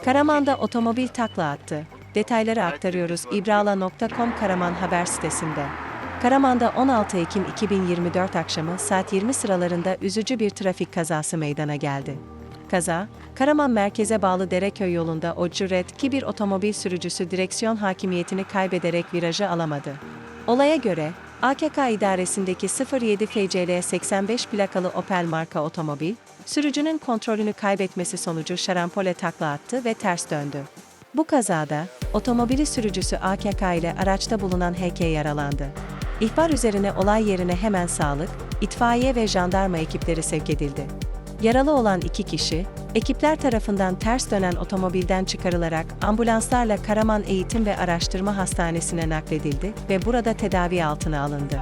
Karaman'da otomobil takla attı. Detayları aktarıyoruz ibrala.com Karaman haber sitesinde. Karaman'da 16 Ekim 2024 akşamı saat 20 sıralarında üzücü bir trafik kazası meydana geldi. Kaza, Karaman merkeze bağlı Dereköy yolunda o cüret ki bir otomobil sürücüsü direksiyon hakimiyetini kaybederek virajı alamadı. Olaya göre, AKK idaresindeki 07 FCL 85 plakalı Opel marka otomobil, sürücünün kontrolünü kaybetmesi sonucu şarampole takla attı ve ters döndü. Bu kazada, otomobili sürücüsü AKK ile araçta bulunan HK yaralandı. İhbar üzerine olay yerine hemen sağlık, itfaiye ve jandarma ekipleri sevk edildi. Yaralı olan iki kişi, ekipler tarafından ters dönen otomobilden çıkarılarak ambulanslarla Karaman Eğitim ve Araştırma Hastanesi'ne nakledildi ve burada tedavi altına alındı.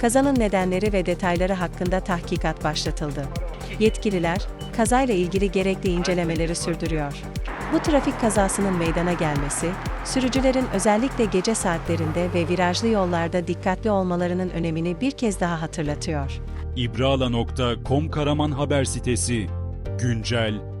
Kazanın nedenleri ve detayları hakkında tahkikat başlatıldı. Yetkililer, kazayla ilgili gerekli incelemeleri sürdürüyor. Bu trafik kazasının meydana gelmesi, sürücülerin özellikle gece saatlerinde ve virajlı yollarda dikkatli olmalarının önemini bir kez daha hatırlatıyor. İbrala.com Karaman haber sitesi. Güncel,